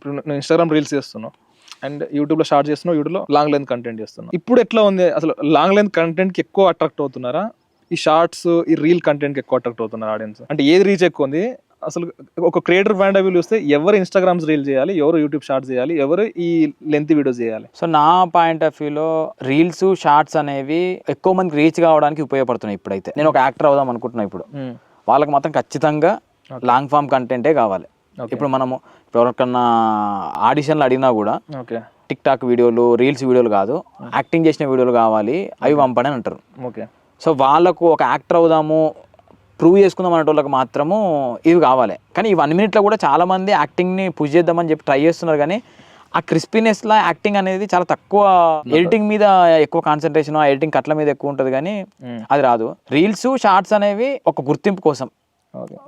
ఇప్పుడు నేను Instagram reels చేస్తున్నాను అండ్ యూట్యూబ్లో షార్ట్ చేస్తున్నావు యూట్యూబ్లో లాంగ్ లెంత్ కంటెంట్ చేస్తున్నావు ఇప్పుడు ఎట్లా ఉంది? అసలు లాంగ్ లెంత్ కంటెంట్కి ఎక్కువ అట్రాక్ట్ అవుతున్నారా? ఈ షార్ట్స్ ఈ రీల్ కంటెంట్కి ఎక్కువ అట్రాక్ట్ అవుతున్నారు ఆడియన్స్ అంటే ఏది రీచ్ ఎక్కువ ఉంది? అసలు ఒక క్రియేటర్ పాయింట్ ఆఫ్ వ్యూ చూస్తే ఎవరు ఇన్స్టాగ్రామ్స్ రీల్ చేయాలి? ఎవరు యూట్యూబ్ షార్ట్స్ చేయాలి? ఎవరు ఈ లెంత్ వీడియోస్ చేయాలి? సో నా పాయింట్ ఆఫ్ వ్యూలో రీల్స్ షార్ట్స్ అనేవి ఎక్కువ మందికి రీచ్ కావడానికి ఉపయోగపడుతున్నాయి ఇప్పుడైతే. నేను ఒక యాక్టర్ అవుదాం అనుకుంటున్నా ఇప్పుడు. వాళ్ళకి మాత్రం ఖచ్చితంగా లాంగ్ ఫామ్ కంటెంటే కావాలి. ఇప్పుడు మనము ఎవరికన్నా ఆడిషన్లు అడిగినా కూడా ఓకే. టిక్ టాక్ వీడియోలు రీల్స్ వీడియోలు కాదు యాక్టింగ్ చేసిన వీడియోలు కావాలి అవి పంపని అని అంటారు. ఓకే. సో వాళ్ళకు ఒక యాక్టర్ అవుదాము ప్రూవ్ చేసుకుందాం అనే వాళ్ళకి మాత్రము ఇవి కావాలి. కానీ ఈ వన్ మినిట్లో కూడా చాలామంది యాక్టింగ్ని పుష్ చేద్దామని చెప్పి ట్రై చేస్తున్నారు కానీ ఆ క్రిస్పీనెస్లో యాక్టింగ్ అనేది చాలా తక్కువ ఎడిటింగ్ మీద ఎక్కువ కాన్సన్ట్రేషన్ ఆ ఎడిటింగ్ కట్ల మీద ఎక్కువ ఉంటుంది కానీ అది రాదు. రీల్స్ షార్ట్స్ అనేవి ఒక గుర్తింపు కోసం.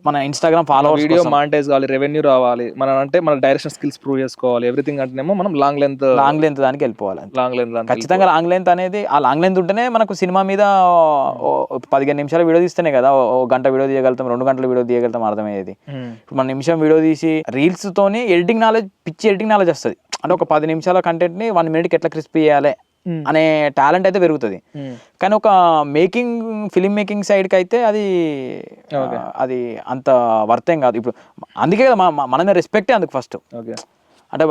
మన ఇన్స్టాగ్రామ్ ఫాలోవర్స్ వీడియో మానిటైజ్ కావాలి రెవెన్యూ రావాలి మనం అంటే మన డైరెక్షన్ స్కిల్స్ ప్రూవ్ చేసుకోవాలి ఎవ్రీథింగ్ అంటేనేమో మనం లాంగ్ లెంత్ లాంగ్ లెంత్ దానికి వెళ్ళిపోవాలి లాంగ్ లెంత్ ఖచ్చితంగా లాంగ్ లెంత్ అనేది ఆ లాంగ్ లెంత్ ఉంటేనే మనకు సినిమా మీద పదిహేను నిమిషాల వీడియో తీస్తేనే కదా ఓ- గంట వీడియో తీయగలుగుతాం రెండు గంటల వీడియో తీయగలుగుతాం అర్థమయ్యేది. ఇప్పుడు మన నిమిషం వీడియో తీసి రీల్స్ తోని ఎడిటింగ్ నాలెడ్జ్ పిచ్చి ఎడిటింగ్ నాలెడ్జ్ వస్తుంది. అంటే ఒక పది నిమిషాల కంటెంట్ని వన్ మినిట్కి ఎట్లా క్రిస్పీ చేయాలి? అనే టాలెంట్ అయితే పెరుగుతుంది. కానీ ఒక మేకింగ్ ఫిలిం మేకింగ్ సైడ్కి అయితే అది అది అంత వర్తేం కాదు. ఇప్పుడు అందుకే కదా మన- మన మీద రెస్పెక్టే అందుకు ఫస్ట్ అంటే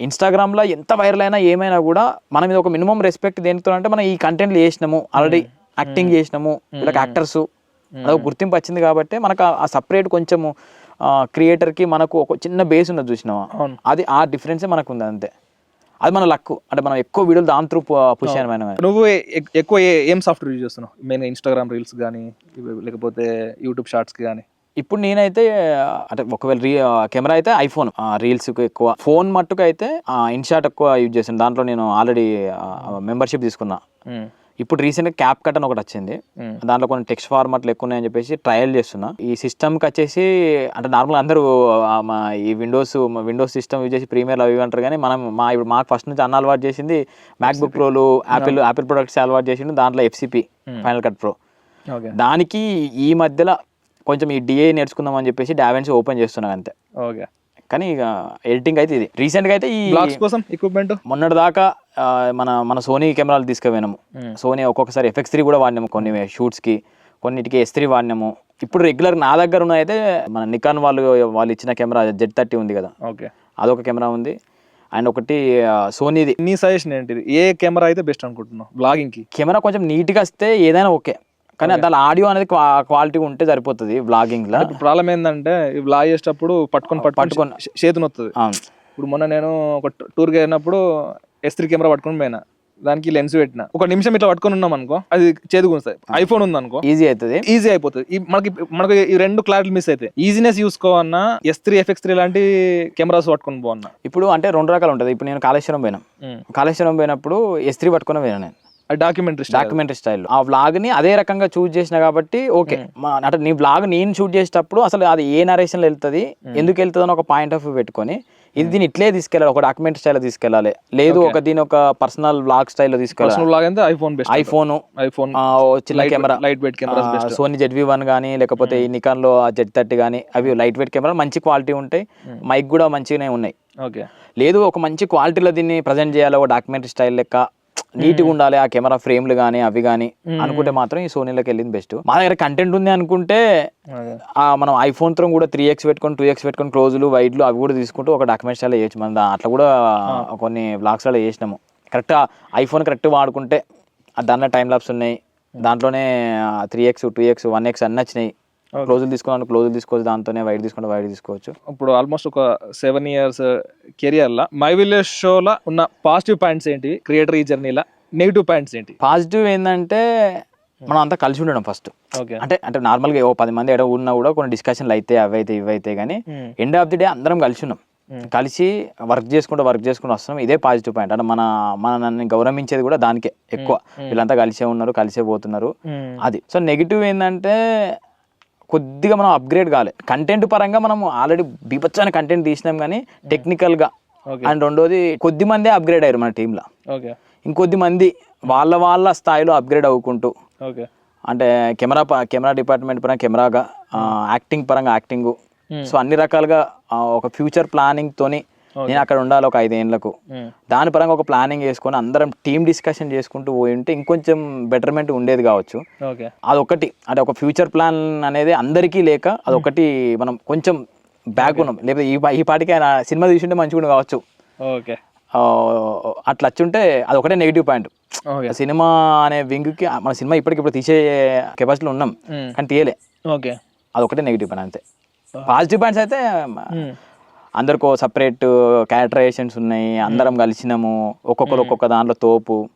ఇన్స్టాగ్రామ్లో ఎంత వైరల్ అయినా ఏమైనా కూడా మన మీద ఒక మినిమం రెస్పెక్ట్ దేనితో అంటే మనం ఈ కంటెంట్లు చేసినాము ఆల్రెడీ యాక్టింగ్ చేసినాము వీళ్ళకి యాక్టర్స్ అదొక గుర్తింపు వచ్చింది కాబట్టి మనకు ఆ- సపరేట్ కొంచెము క్రియేటర్కి మనకు ఒక చిన్న బేస్ ఉన్నది చూసినావా. అది ఆ డిఫరెన్సే మనకు ఉంది అంతే. అది మన లక్. అంటే మనం ఎక్కువ వీడియోలు దాని త్రూ పుష్ అయిన నువ్వు ఎక్కువ ఏ- సాఫ్ట్వేర్ యూజ్ చేస్తున్నావు? మెయిన్ ఇన్స్టాగ్రామ్ రీల్స్ కానీ లేకపోతే యూట్యూబ్ షార్ట్స్కి కానీ ఇప్పుడు నేనైతే అంటే ఒకవేళ రీ కెమెరా అయితే ఐఫోన్. రీల్స్ ఎక్కువ. ఫోన్ మట్టుకు అయితే ఇన్షాట్ ఎక్కువ యూజ్ చేస్తాను దాంట్లో నేను ఆల్రెడీ మెంబర్షిప్ తీసుకున్నా. ఇప్పుడు రీసెంట్గా క్యాప్ కట్ అని ఒకటి వచ్చింది. దాంట్లో కొన్ని టెక్స్ట్ ఫార్మాట్లు ఎక్కువ ఉన్నాయని చెప్పేసి ట్రయల్ చేస్తున్నా. ఈ సిస్టమ్కి వచ్చేసి అంటే నార్మల్ అందరూ ఈ విండోస్ విండోస్ సిస్టమ్ యూజ్ చేసి ప్రీమియర్ అవి అంటారు కానీ మనం మా ఇప్పుడు మాకు ఫస్ట్ నుంచి అన్న అలవాటు చేసింది మ్యాక్బుక్ ప్రోలు యాపిల్ యాపిల్ ప్రొడక్ట్స్ అలవాటు చేసిండు దాంట్లో FCP final cut pro okay. దానికి ఈ మధ్యలో కొంచెం ఈ డిఏ నేర్చుకుందాం అని చెప్పేసి డావెన్స్ ఓపెన్ చేస్తున్నాను అంతే. ఓకే. కానీ ఇక ఎడిటింగ్ అయితే ఇది. రీసెంట్గా అయితే ఈ బ్లాగ్స్ కోసం ఎక్విప్మెంట్ మొన్నటి దాకా మన మన సోనీ కెమెరాలు తీసుకుపోయినాము. సోనీ ఒక్కొక్కసారి ఎఫెక్స్ త్రీ కూడా వాడినాము కొన్ని షూట్స్కి కొన్నిటికి ఎస్ త్రీ వాడినాము. ఇప్పుడు రెగ్యులర్ నా దగ్గర ఉన్న అయితే మన నికాన్ వాళ్ళు వాళ్ళు ఇచ్చిన కెమెరా జెడ్ థర్టీ ఉంది కదా. ఓకే. అదొక కెమెరా ఉంది. అండ్ ఒకటి సోనీది నీ సజెషన్ ఏంటిది? ఏ కెమెరా అయితే బెస్ట్ అనుకుంటున్నావు? బ్లాగింగ్కి కెమెరా కొంచెం నీట్గా వస్తే ఏదైనా ఓకే. కానీ దాని ఆడియో అనేది క్వాలిటీ ఉంటే సరిపోతుంది వ్లాగింగ్లో. ఇప్పుడు ప్రాబ్లం ఏంటంటే ఈ బ్లాగ్ చేసేటప్పుడు పట్టుకొని పట్టుకొని పట్టుకొని. చే- చేతిని వస్తుంది ఇప్పుడు మొన్న నేను ఒక టూర్కి వెళ్ళినప్పుడు ఎస్ త్రీ కెమెరా పట్టుకొని పోయినా. దానికి లెన్స్ పెట్టిన. ఒక నిమిషం ఇట్లా పట్టుకొని ఉన్నాం అనుకో అది చేదుకుంటుంది ఐఫోన్ ఉంది అనుకో. ఈజీ అవుతుంది. ఈజీ అయిపోతుంది. మనకి మనకి ఈ రెండు క్లారిటీ మిస్ అయితే ఈజీనెస్ చూసుకోవన్నా ఎస్ త్రీ ఎఫ్ఎక్స్ త్రీ లాంటి కెమెరాస్ పట్టుకొని పోవన్నా ఇప్పుడు అంటే రెండు రకాలు ఉంటుంది. ఇప్పుడు నేను కాళేశ్వరం పోయినా. కాళేశ్వరం పోయినప్పుడు ఎస్ త్రీ పట్టుకుని పోయినా నేను. డాక్యుమెంటరీ డాక్యుమెంటరీ స్టైల్లో ఆ వ్లాగ్ని అదే రకంగా చూస్ చేసిన కాబట్టి ఓకే అంటే నీ వ్లాగ్ నేను షూట్ చేసేటప్పుడు అసలు అది ఏ నరేషన్ వెళ్తుంది ఎందుకు వెళ్తుంది అని ఒక పాయింట్ ఆఫ్ వ్యూ పెట్టుకొని ఇది దీన్ని ఇట్లే తీసుకెళ్ళాలి ఒక డాక్యుమెంటరీ స్టైల్లో తీసుకెళ్ళాలి. లేదు ఒక దీని ఒక పర్సనల్ వ్లాగ్ స్టైల్లో తీసుకెళ్ళాలి. బ్లాగ్ అయితే ఐఫోన్ ఐఫోన్ ఐఫోన్ చిన్న camera light weight best Sony Z V one కానీ లేకపోతే ఈ నికాన్లో జెడ్ థర్టీ కానీ అవి లైట్ వెయిట్ కెమెరా మంచి క్వాలిటీ ఉంటాయి. మైక్ కూడా మంచిగానే ఉన్నాయి. ఓకే లేదు ఒక మంచి క్వాలిటీలో దీన్ని ప్రజెంట్ చేయాలి ఒక డాక్యుమెంటరీ స్టైల్ లెక్క. నీట్గా ఉండాలి ఆ కెమెరా ఫ్రేమ్లు కానీ అవి కానీ అనుకుంటే మాత్రం ఈ సోనీలోకి వెళ్ళింది బెస్ట్. మా దగ్గర కంటెంట్ ఉంది అనుకుంటే మనం ఐఫోన్తో కూడా త్రీ ఎక్స్ పెట్టుకొని టూ ఎక్స్ పెట్టుకొని క్లోజులు వైడ్లు అవి కూడా తీసుకుంటూ ఒక డాక్యుమెంట్ స్టైల్ చేయొచ్చు. మన అట్లా కూడా కొన్ని బ్లాగ్స్లో చేసినాము. కరెక్ట్ ఐఫోన్ కరెక్ట్ వాడుకుంటే దాంట్లో టైం లాప్స్ ఉన్నాయి. దాంట్లోనే three X two X one X అన్నీ వచ్చినాయి. క్లోజులు తీసుకోవాలి క్లోజులు తీసుకోవచ్చు దాంతోనే వైడ్ తీసుకుంటే వైడ్ తీసుకోవచ్చు. ఇప్పుడు ఆల్మోస్ట్ ఒక సెవెన్ ఇయర్స్ కెరియర్ లా మై విలేజ్ షోలో ఉన్న పాజిటివ్ పాయింట్స్ ఏంటి? క్రియేటర్ ఈ జర్నీలా నెగిటివ్ పాయింట్స్ ఏంటి? పాజిటివ్ ఏంటంటే మనం అంతా కలిసి ఉండడం ఫస్ట్ ఓకే అంటే అంటే నార్మల్గా ఓ పది మంది ఎడ ఉన్నా కూడా కొన్ని డిస్కషన్లు అయితే అవి అయితే ఇవి అయితే కానీ ఎండ్ ఆఫ్ ది డే అందరం కలిసి ఉన్నాం. కలిసి వర్క్ చేసుకుంటూ వర్క్ చేసుకుంటూ వస్తున్నాం. ఇదే పాజిటివ్ పాయింట్ అంటే మన మన నన్ను గౌరవించేది కూడా దానికే ఎక్కువ. వీళ్ళంతా కలిసే ఉన్నారు కలిసే పోతున్నారు. అది. సో నెగిటివ్ ఏంటంటే కొద్దిగా మనం అప్గ్రేడ్ కావాలి కంటెంట్ పరంగా మనం ఆల్రెడీ బీభత్సమైన కంటెంట్ తీసినాం కానీ టెక్నికల్గా. అండ్ రెండోది కొద్ది మందే అప్గ్రేడ్ అయ్యారు మన టీంలో ఓకే ఇంకొద్ది మంది వాళ్ళ వాళ్ళ స్థాయిలో అప్గ్రేడ్ అవ్వుకుంటూ ఓకే అంటే కెమెరా కెమెరా డిపార్ట్మెంట్ పరంగా కెమెరాగా యాక్టింగ్ పరంగా యాక్టింగ్ సో అన్ని రకాలుగా ఒక ఫ్యూచర్ ప్లానింగ్ తోని నేను అక్కడ ఉండాలి ఒక ఐదేళ్ళకు దాని పరంగా ఒక ప్లానింగ్ చేసుకొని అందరం టీమ్ డిస్కషన్ చేసుకుంటూ పోయి ఉంటే ఇంకొంచెం బెటర్మెంట్ ఉండేది కావచ్చు. అదొకటి. అంటే ఒక ఫ్యూచర్ ప్లాన్ అనేది అందరికీ లేక అదొకటి మనం కొంచెం బ్యాక్ ఉన్నాం. లేకపోతే ఈ ఈ పాటికి ఆయన సినిమా తీసుంటే మంచిగా కావచ్చు. ఓకే అట్లా వచ్చుంటే అదొకటే నెగిటివ్ పాయింట్ సినిమా అనే వింగ్కి మన సినిమా ఇప్పటికిప్పుడు తీసే కెపాసిటీలో ఉన్నాం. కానీ తీయలే. ఓకే అదొకటే నెగిటివ్ పాయింట్ అంతే. పాజిటివ్ పాయింట్స్ అయితే అందరికో సపరేట్ క్యారెక్టరైజేషన్స్ ఉన్నాయి. అందరం కలిసినాము. ఒక్కొక్కరు ఒక్కొక్క దాంట్లో తోపు.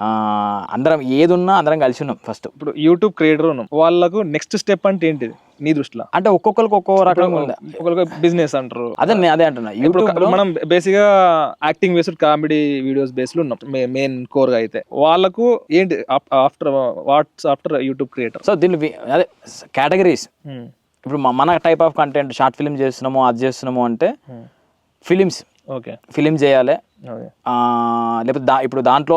ఆ, అందరం ఏది ఉన్నా అందరం కలిసి ఉన్నాం ఫస్ట్ ఇప్పుడు యూట్యూబ్ క్రియేటర్ ఉన్నాం. వాళ్ళకు నెక్స్ట్ స్టెప్ అంటే ఏంటిది? నీ దృష్టిలో? అంటే ఒక్కొక్కరికి ఒక్కో రకంగా ఉంది ఒకరికి బిజినెస్ అంటారు. అదే అదే అంటున్నా. యూట్యూబ్ మనం బేసిక్గా acting based comedy videos based ఉన్నాం. మెయిన్ కోర్గా అయితే. వాళ్ళకు ఏంటి? After what's after YouTube creator so దీన్ని వి- అదే కేటగిరీస్ ఇప్పుడు మన type of content short film చేస్తున్నాము అది చేస్తున్నాము అంటే ఫిలిమ్స్ ఓకే ఫిలిం చేయాలి. లేకపోతే దా ఇప్పుడు దాంట్లో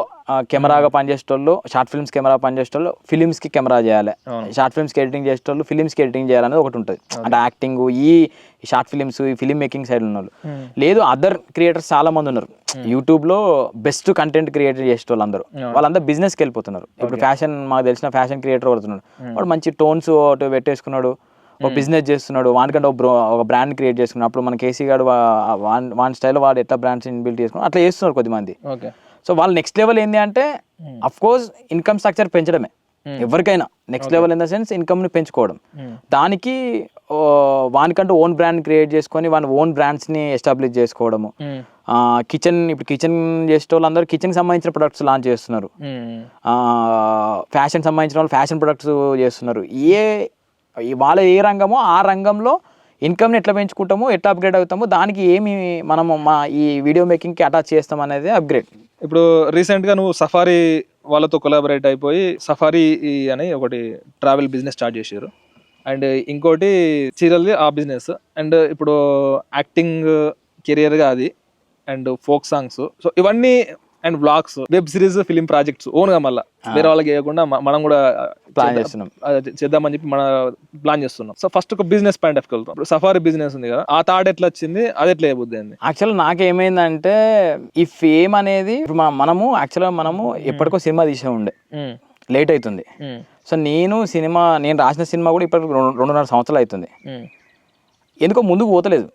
కెమెరాగా పనిచేసేటోళ్ళు షార్ట్ ఫిల్మ్స్ కెమెరా పనిచేసేటోళ్ళు ఫిలిమ్స్కి కెమెరా చేయాలి. షార్ట్ ఫిల్మ్స్కి ఎడిటింగ్ చేసేటోళ్ళు ఫిలిమ్స్కి ఎడిటింగ్ చేయాలనేది ఒకటి ఉంటుంది. అంటే యాక్టింగ్ ఈ షార్ట్ ఫిలిమ్స్ ఈ ఫిలిం మేకింగ్ సైడ్ ఉన్న వాళ్ళు లేదు అదర్ క్రియేటర్స్ చాలా మంది ఉన్నారు. యూట్యూబ్లో బెస్ట్ కంటెంట్ క్రియేట్ చేసేటోళ్ళు అందరూ. వాళ్ళందరూ బిజినెస్కి వెళ్ళిపోతున్నారు. ఇప్పుడు ఫ్యాషన్ మాకు తెలిసిన ఫ్యాషన్ క్రియేటర్ పడుతున్నాడు వాడు మంచి టోన్స్ పెట్టేసుకున్నాడు. ఒక బిజినెస్ చేస్తున్నాడు. వానికంటే ఒక బ్రో ఒక బ్రాండ్ క్రియేట్ చేసుకున్నాడు. అప్పుడు మన కేసీ గారు వాన్ వాన్ స్టైల్ వాడు ఎట్లా బ్రాండ్స్ బిల్డ్ చేసుకున్నాడు అట్లా చేస్తున్నారు కొద్దిమంది. సో వాళ్ళ నెక్స్ట్ లెవెల్ ఏంటి అంటే అఫ్ కోర్స్ ఇన్కమ్ స్ట్రక్చర్ పెంచడమే. ఎవరికైనా next level in the sense ఇన్కమ్ని పెంచుకోవడం. దానికి వానికంటూ ఓన్ బ్రాండ్ క్రియేట్ చేసుకొని వాని ఓన్ బ్రాండ్స్ని ఎస్టాబ్లిష్ చేసుకోవడము. కిచెన్ ఇప్పుడు కిచెన్ చేసే వాళ్ళందరూ కిచెన్కి సంబంధించిన ప్రొడక్ట్స్ లాంచ్ చేస్తున్నారు. ఫ్యాషన్ సంబంధించిన వాళ్ళు ఫ్యాషన్ ప్రొడక్ట్స్ చేస్తున్నారు. ఏ వాళ్ళ ఏ రంగమో ఆ రంగంలో ఇన్కమ్ని ఎట్లా పెంచుకుంటామో ఎట్లా అప్గ్రేడ్ అవుతామో దానికి ఏమి మనము మా ఈ వీడియో మేకింగ్కి అటాచ్ చేస్తాం అనేది అప్గ్రేడ్ ఇప్పుడు రీసెంట్గా నువ్వు సఫారీ వాళ్ళతో కొలాబరేట్ అయిపోయి సఫారీ అని ఒకటి ట్రావెల్ బిజినెస్ స్టార్ట్ చేశారు అండ్ ఇంకోటి చీరల్ది ఆ బిజినెస్ అండ్ ఇప్పుడు యాక్టింగ్ కెరియర్గా అది. అండ్ ఫోక్ సాంగ్స్ సో ఇవన్నీ and blogs web series film projects ఓన్గా మళ్ళీ. వేరే వాళ్ళకి వేయకుండా మ- మనం కూడా ప్లాన్ చేస్తున్నాం. చేద్దామని చెప్పి మన ప్లాన్ చేస్తున్నాం. సో ఫస్ట్ ఒక బిజినెస్ పాయింట్ ఆఫ్ వెళ్తాం. ఇప్పుడు సఫారీ బిజినెస్ ఉంది కదా ఆ థాట్ ఎట్లా వచ్చింది అది ఎట్లా అయిపోద్ది యాక్చువల్ నాకేమైందంటే ఈ ఫేమ్ అనేది మనము యాక్చువల్గా మనము ఎప్పటికో సినిమా తీసే ఉండే. లేట్ అవుతుంది. సో నేను సినిమా నేను రాసిన సినిమా కూడా ఇప్పటికి రెండు రెండున్నర సంవత్సరాలు అవుతుంది. ఎందుకో ముందుకు పోతలేదు.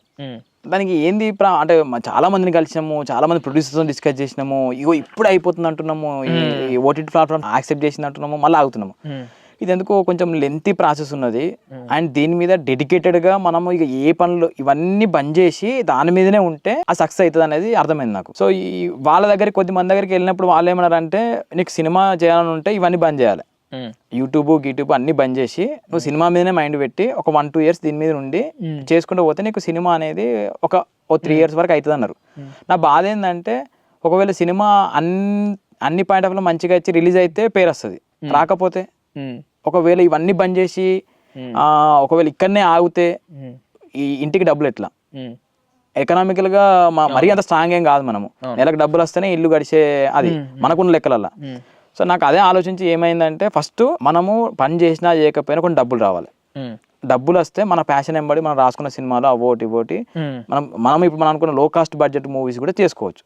దానికి ఏంది ప్రా- అంటే చాలా మందిని కలిసినాము చాలా మంది ప్రొడ్యూసర్తో డిస్కస్ చేసినాము ఇగో ఇప్పుడు అయిపోతుంది అంటున్నాము ఈ ఓటీటీ ప్లాట్ఫామ్ యాక్సెప్ట్ చేసింది అంటున్నాము మళ్ళీ ఆగుతున్నాము. ఇది ఎందుకో కొంచెం లెంతీ ప్రాసెస్ ఉన్నది. అండ్ దీని మీద డెడికేటెడ్గా మనము ఇక ఏ పనులు ఇవన్నీ బంద్ చేసి దాని మీదనే ఉంటే ఆ సక్సెస్ అవుతుంది అనేది అర్థమైంది నాకు. సో ఈ వాళ్ళ దగ్గరికి కొద్ది మంది దగ్గరికి వెళ్ళినప్పుడు వాళ్ళు ఏమన్నారంటే నీకు సినిమా చేయాలని ఉంటే ఇవన్నీ బంద్ చేయాలి. యూట్యూబ్ గీట్యూబ్ అన్ని బంద్ చేసి నువ్వు సినిమా మీదనే మైండ్ పెట్టి ఒక వన్ టూ ఇయర్స్ దీని మీద ఉండి చేసుకుంటూ పోతే నీకు సినిమా అనేది ఒక ఓ త్రీ ఇయర్స్ వరకు అవుతుంది అన్నారు నా బాధ ఏంటంటే ఒకవేళ సినిమా అన్ని అన్ని పాయింట్ ఆఫ్లో మంచిగా ఇచ్చి రిలీజ్ అయితే పేరు వస్తుంది. రాకపోతే ఒకవేళ ఇవన్నీ బంద్ చేసి ఆ, ఒకవేళ ఇక్కడనే ఆగితే ఈ ఇంటికి డబ్బులు ఎట్లా? ఎకనామికల్గా మరీ అంత స్ట్రాంగ్ ఏం కాదు మనము. నెలకు డబ్బులు వస్తేనే ఇల్లు గడిచే అది మనకున్న లెక్కలల్లా. సో నాకు అదే ఆలోచించి ఏమైందంటే ఫస్ట్ మనము పని చేసినా చేయకపోయినా కొన్ని డబ్బులు రావాలి. డబ్బులు వస్తే మన ప్యాషన్ ఎంబడి మనం రాసుకున్న సినిమాలు అవోటి ఇవోటి మనం మనం ఇప్పుడు మనం అనుకున్న లో కాస్ట్ బడ్జెట్ మూవీస్ కూడా చేసుకోవచ్చు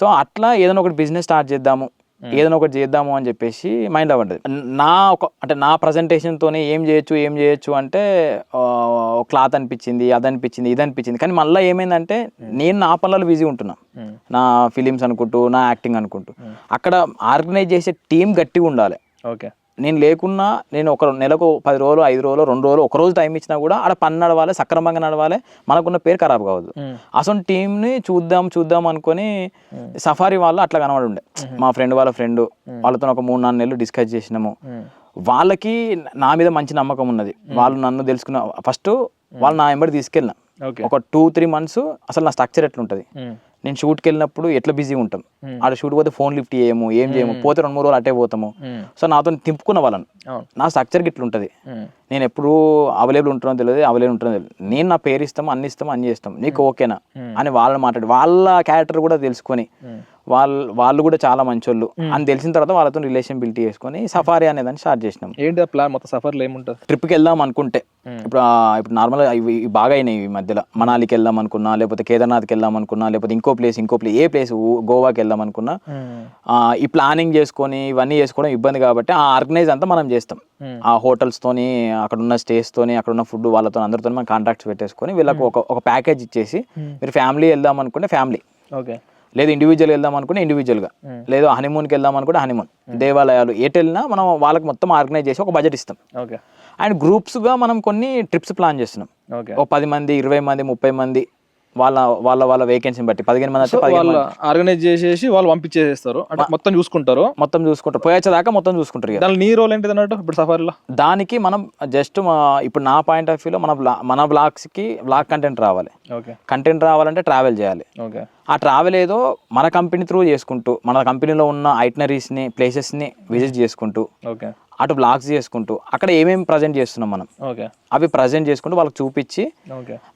సో అట్లా ఏదైనా ఒకటి బిజినెస్ స్టార్ట్ చేద్దాము. ఏదైనా ఒకటి చేద్దాము అని చెప్పేసి మైండ్లో పడ్డది. నా ఒక అంటే నా ప్రజెంటేషన్తోనే ఏం చేయొచ్చు ఏం చేయొచ్చు అంటే క్లాత్ అనిపించింది అది అనిపించింది ఇది అనిపించింది కానీ మళ్ళీ ఏమైందంటే నేను నా పనులలో బిజీ ఉంటున్నా. నా ఫిలిమ్స్ అనుకుంటూ నా యాక్టింగ్ అనుకుంటూ. అక్కడ ఆర్గనైజ్ చేసే టీం గట్టిగా ఉండాలి. ఓకే. నేను లేకున్నా నేను ఒక నెలకు పది రోజులు ఐదు రోజులు రెండు రోజులు ఒక రోజు టైం ఇచ్చినా కూడా ఆడ పని నడవాలి సక్రమంగా నడవాలి. మనకున్న పేరు ఖరాబ్ కావద్దు. అసలు టీంని చూద్దాం చూద్దాం అనుకొని సఫారీ వాళ్ళు అట్లా కనబడి ఉండే. మా ఫ్రెండ్ వాళ్ళ ఫ్రెండ్ వాళ్ళతో ఒక మూడు నాలుగు నెలలు డిస్కస్ చేసినాము. వాళ్ళకి నా మీద మంచి నమ్మకం ఉన్నది. వాళ్ళు నన్ను తెలుసుకున్న ఫస్ట్ వాళ్ళు నా వెంబడి తీసుకెళ్ళిన. ఒక టూ త్రీ మంత్స్ అసలు నా స్ట్రక్చర్ ఎట్లుంటుంది? నేను షూట్కి వెళ్ళినప్పుడు ఎట్లా బిజీ ఉంటాం. ఆడ షూట్ పోతే ఫోన్ లిఫ్ట్ చేయము ఏం చేయము పోతే రెండు మూడు రోజులు అట్టే పోతాము. సో నాతో తింపుకున్న వాళ్ళని. నా స్ట్రక్చర్కి ఇట్లా ఉంటుంది. నేను ఎప్పుడు అవైలబుల్ ఉంటుందో తెలియదు అవైలబుల్ ఉంటుందో తెలియదు. నేను నా పేరు ఇస్తాము అన్ని ఇస్తాము అన్ని చేస్తాం నీకు ఓకేనా? అని వాళ్ళని మాట్లాడి. వాళ్ళ క్యారెక్టర్ కూడా తెలుసుకొని వాళ్ళు వాళ్ళు కూడా చాలా మంచోళ్ళు. అని తెలిసిన తర్వాత వాళ్ళతో రిలేషన్ బిల్డ్ చేసుకొని సఫారీ అనేదాన్ని స్టార్ట్ చేసినాం. ఏంటి ప్లాన్ మొత్తం సఫర్లో ఏముంటుంది? ట్రిప్కి వెళ్దాం అనుకుంటే. ఇప్పుడు ఇప్పుడు నార్మల్గా ఇవి బాగా అయినాయి ఈ మధ్యలో. మనాలికి వెళ్దాం అనుకున్నా లేకపోతే కేదార్నాథ్కి వెళ్దాం అనుకున్నా లేకపోతే ఇంకో ప్లేస్ ఇంకో ప్లేస్ ఏ ప్లేస్ గోవాకి వెళ్దాం అనుకున్నా. ఈ ప్లానింగ్ చేసుకొని ఇవన్నీ చేసుకోవడం ఇబ్బంది కాబట్టి ఆ ఆర్గనైజ్ అంతా మనం చేస్తాం. ఆ హోటల్స్తోని అక్కడ ఉన్న స్టేస్తోని అక్కడ ఉన్న ఫుడ్ వాళ్ళతో అందరితో మనం కాంటాక్ట్స్ పెట్టేసుకొని వీళ్ళకి ఒక ఒక ప్యాకేజ్ ఇచ్చేసి మీరు ఫ్యామిలీ వెళ్దాం అనుకుంటే ఫ్యామిలీ ఓకే. లేదు ఇండివిజువల్ వెళ్దాం అనుకుంటే ఇండివిజువల్గా లేదు హనీమూన్కి వెళ్దాం అనుకుంటే హనీమూన్ దేవాలయాలు ఎటు వెళ్ళినా మనం వాళ్ళకి మొత్తం ఆర్గనైజ్ చేసి ఒక బడ్జెట్ ఇస్తాం. ఓకే. అండ్ గ్రూప్స్గా మనం కొన్ని ట్రిప్స్ ప్లాన్ చేస్తున్నాం. ఓకే. ఒక పది మంది ఇరవై మంది ముప్పై మంది వాళ్ళ వాళ్ళ వాళ్ళ వేకెన్సీని బట్టి. పదిహేను మంది వాళ్ళు ఆర్గనైజ్ చేసేసి వాళ్ళు పంపించేసేస్తారు. అంటే మొత్తం చూసుకుంటారు. మొత్తం చూసుకుంటారు. పోయొచ్చేదాకా మొత్తం చూసుకుంటారు. దాని నీ రోల్ ఏంటిది అన్నట్టు? ఇప్పుడు సఫారీలో. దానికి మనం జస్ట్ ఇప్పుడు నా పాయింట్ ఆఫ్ వ్యూలో మన మన బ్లాగ్స్కి బ్లాగ్ కంటెంట్ రావాలి. ఓకే కంటెంట్ రావాలంటే ట్రావెల్ చేయాలి. ఓకే ఆ ట్రావెల్ ఏదో మన కంపెనీ త్రూ చేసుకుంటూ మన కంపెనీలో ఉన్న ఐటనరీస్ని ప్లేసెస్ని విజిట్ చేసుకుంటూ ఓకే అటు బ్లాగ్స్ చేసుకుంటూ అక్కడ ఏమేమి ప్రజెంట్ చేస్తున్నాం మనం? ఓకే. అవి ప్రజెంట్ చేసుకుంటూ వాళ్ళకి చూపించి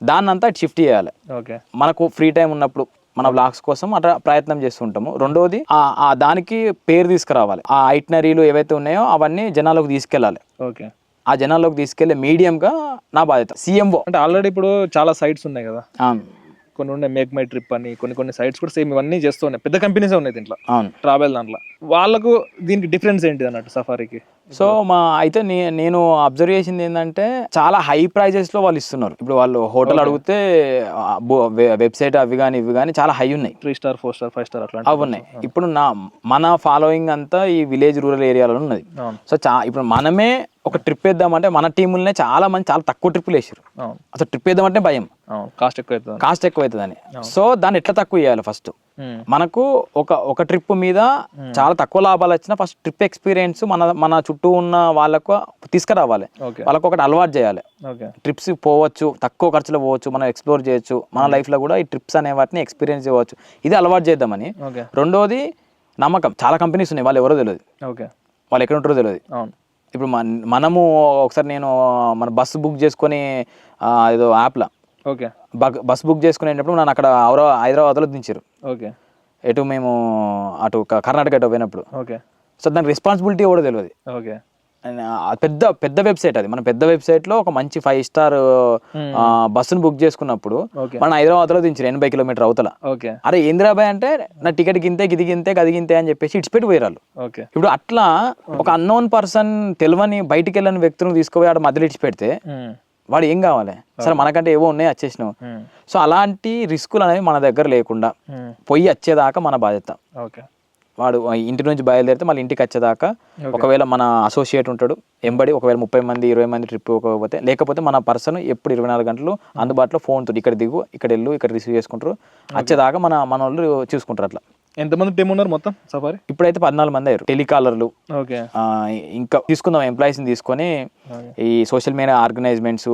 దాన్ని అంతా షిఫ్ట్ చేయాలి. ఓకే. మనకు ఫ్రీ టైం ఉన్నప్పుడు మన బ్లాగ్స్ కోసం అట్లా ప్రయత్నం చేస్తుంటాము. రెండోది ఆ- ఆ దానికి పేరు తీసుకురావాలి. ఆ ఐటనరీలు ఏవైతే ఉన్నాయో అవన్నీ జనాలకు తీసుకెళ్ళాలి. ఓకే. ఆ జనాల్లోకి తీసుకెళ్ళే మీడియంగా నా బాధ్యత. సీఎంఓ అంటే ఆల్రెడీ ఇప్పుడు చాలా సైట్స్ ఉన్నాయి కదా. కొన్ని ఉన్నాయి మేక్ మై ట్రిప్ అని కొన్ని కొన్ని సైట్స్ కూడా సేమ్ ఇవన్నీ చేస్తూ ఉన్నాయి. పెద్ద కంపెనీస్ ఉన్నాయి దీంట్లో. అవును. ట్రావెల్ దాంట్లో. వాళ్ళకు దీనికి డిఫరెన్స్ ఏంటిది అన్నట్టు సఫారీకి సో మా అయితే నే- నేను అబ్జర్వ్ చేసింది ఏంటంటే చాలా హై ప్రైజెస్లో వాళ్ళు ఇస్తున్నారు. ఇప్పుడు వాళ్ళు హోటల్ అడిగితే వెబ్సైట్ అవి కానీ ఇవి కానీ చాలా హై ఉన్నాయి. Three star four star five star అట్లా అవి ఉన్నాయి. ఇప్పుడు నా మన ఫాలోయింగ్ అంతా ఈ విలేజ్ రూరల్ ఏరియాలో ఉన్నది. అవును. సో చా ఇప్పుడు మనమే ఒక ట్రిప్ వేద్దామంటే మన టీములనే చాలా మంది చాలా తక్కువ ట్రిప్పులు వేసారు అసలు ట్రిప్ వేద్దామంటే భయం. కాస్ట్ ఎక్కువ కాస్ట్ ఎక్కువ అవుతుందని సో దాన్ని ఎట్లా తక్కువ చేయాలి ఫస్ట్ మనకు ఒక ఒక ట్రిప్ మీద చాలా తక్కువ లాభాలు వచ్చినా ఫస్ట్ ట్రిప్ ఎక్స్పీరియన్స్ మన మన చుట్టూ ఉన్న వాళ్ళకు తీసుకురావాలి. వాళ్ళకు ఒకటి అలవాటు చేయాలి. ట్రిప్స్ పోవచ్చు తక్కువ ఖర్చులో పోవచ్చు మనం ఎక్స్ప్లోర్ చేయొచ్చు మన లైఫ్లో కూడా ఈ ట్రిప్స్ అనే వాటిని ఎక్స్పీరియన్స్ చేయవచ్చు. ఇది అలవాటు చేద్దామని. రెండోది నమ్మకం. చాలా కంపెనీస్ ఉన్నాయి వాళ్ళు ఎవరో తెలియదు వాళ్ళు ఎక్కడ ఉంటారో తెలియదు ఇప్పుడు మన మనము ఒకసారి నేను మన బస్సు బుక్ చేసుకొని ఏదో యాప్లో. ఓకే. బస్ బుక్ చేసుకునేటప్పుడు నన్ను అక్కడ హైదరాబాద్లో దించారు ఓకే. ఎటు మేము అటు కర్ణాటక ఎటు పోయినప్పుడు. ఓకే. సో దానికి రెస్పాన్సిబిలిటీ కూడా తెలియదు ఓకే. పెద్ద పెద్ద వెబ్సైట్ అది. మన పెద్ద వెబ్సైట్లో ఒక మంచి ఫైవ్ స్టార్ బస్సును బుక్ చేసుకున్నప్పుడు మన హైదరాబాద్లో దించారు ఎనభై కిలోమీటర్ అవతల. అరే ఏంద్రాబాయ్ అంటే నా టికెట్ గింతే గిది గింతే గది గింతే అని చెప్పేసి ఇడిచిపెట్టి పోయారు ఓకే. ఇప్పుడు అట్లా ఒక అన్నోన్ పర్సన్ తెలియని బయటికి వెళ్ళని వ్యక్తులను తీసుకుపోయి ఆడ మధ్యలో ఇడిచిపెడితే వాడు ఏం కావాలి? సరే మనకంటే ఏవో ఉన్నాయి వచ్చేసినావు. సో అలాంటి రిస్కులు అనేవి మన దగ్గర లేకుండా పొయ్యి వచ్చేదాకా మన బాధ్యత. ఓకే. వాడు ఇంటి నుంచి బయలుదేరితే మళ్ళీ ఇంటికి వచ్చేదాకా ఒకవేళ మన అసోసియేట్ ఉంటాడు ఎంబడి ఒకవేళ ముప్పై మంది ఇరవై మంది ట్రిప్ పోకపోతే లేకపోతే మన పర్సన్ ఎప్పుడు ఇరవై నాలుగు గంటలు అందుబాటులో ఫోన్ తోటి ఇక్కడ దిగు ఇక్కడ వెళ్ళు ఇక్కడ రిసీవ్ చేసుకుంటారు. వచ్చేదాకా మన మన వాళ్ళు చూసుకుంటారు అట్లా. ఎంతమంది టీం ఉన్నారు మొత్తం సఫారీ? ఇప్పుడైతే పద్నాలుగు మంది అయ్యారు టెలికాలర్లు. ఇంకా తీసుకుందాం ఎంప్లాయీస్ని తీసుకొని ఈ సోషల్ మీడియా ఆర్గనైజ్మెంట్స్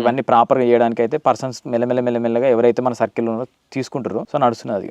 ఇవన్నీ ప్రాపర్గా చేయడానికి అయితే పర్సన్స్ మెల్లమెల్ల మెల్లమెల్లగా ఎవరైతే మన సర్కిల్ తీసుకుంటారో. సో నడుస్తున్నది